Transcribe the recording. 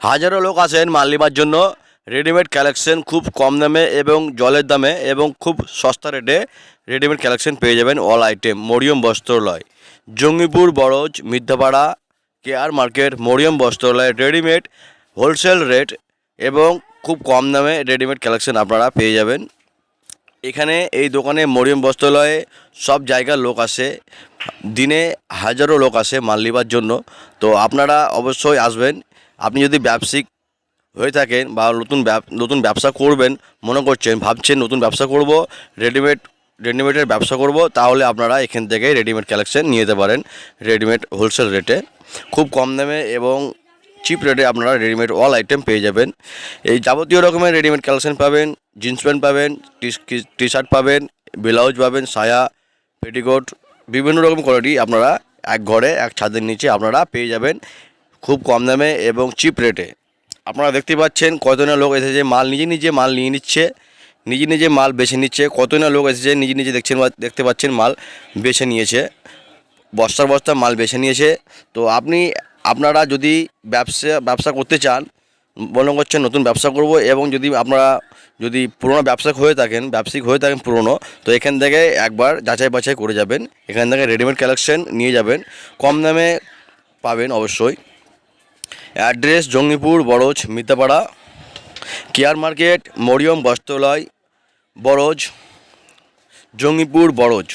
হাজারো লোক আসেন মাল নেবার জন্য। রেডিমেড কালেকশন খুব কম দামে এবং জলের দামে এবং খুব সস্তা রেটে রেডিমেড কালেকশন পেয়ে যাবেন all item Mariam Bastralaya, Jangipur Baraj Mithyapara care market, Mariam Bastralaya readymade wholesale rate এবং খুব কম দামে রেডিমেড কালেকশন আপনারা পেয়ে যাবেন। এখানে এই দোকানে মরিয়ম বস্ত্রালয়ে সব জায়গার লোক আসে, দিনে হাজারো লোক আসে মাল নেবার জন্য। তো আপনারা অবশ্যই আসবেন আপনি যদি ব্যবসায়িক হয়ে থাকেন বা নতুন নতুন ব্যবসা করবেন, মনে করছেন, ভাবছেন নতুন ব্যবসা করব, রেডিমেড, রেডিমেডের ব্যবসা করব, তাহলে আপনারা এখান থেকে রেডিমেড কালেকশন নিয়ে যেতে পারেন, রেডিমেড হোলসেল রেটে। খুব কম দামে এবং চিপ রেটে আপনারা রেডিমেড অল আইটেম পেয়ে যাবেন। এই যাবতীয় রকমের রেডিমেড কালেকশন পাবেন, জিন্স প্যান্ট পাবেন, টি শার্ট পাবেন, ব্লাউজ পাবেন, সায়া, পেটিকোট, বিভিন্ন রকম কোয়ালিটি আপনারা এক ঘরে, এক ছাদের নিচে আপনারা পেয়ে যাবেন। খুব কম দামে এবং চিপ রেটে আপনারা দেখতে পাচ্ছেন কতনা লোক এসেছে, মাল নিজে নিজে মাল নিয়ে নিচ্ছে, নিজে নিজে মাল বেছে নিচ্ছে। কতনা লোক এসেছে, নিজে নিজে দেখছেন দেখতে পাচ্ছেন মাল বেছে নিয়েছে, বস্তার বস্তা মাল বেছে নিয়েছে। তো আপনি, আপনারা যদি ব্যবসা ব্যবসা করতে চান মনে করছেন নতুন ব্যবসা করব এবং যদি আপনারা যদি পুরনো ব্যবসায়িক হয়ে থাকেন, ব্যবসায়িক হয়ে থাকেন পুরনো, তো এখান থেকে একবার যাচাই বাছাই করে যাবেন। এখান থেকে রেডিমেড কালেকশন নিয়ে যাবেন। কম দামে পাবেন অবশ্যই। Address Jangipur Baraj Mitapara care market Mariam Bastralaya Baraj Jangipur বড়জ।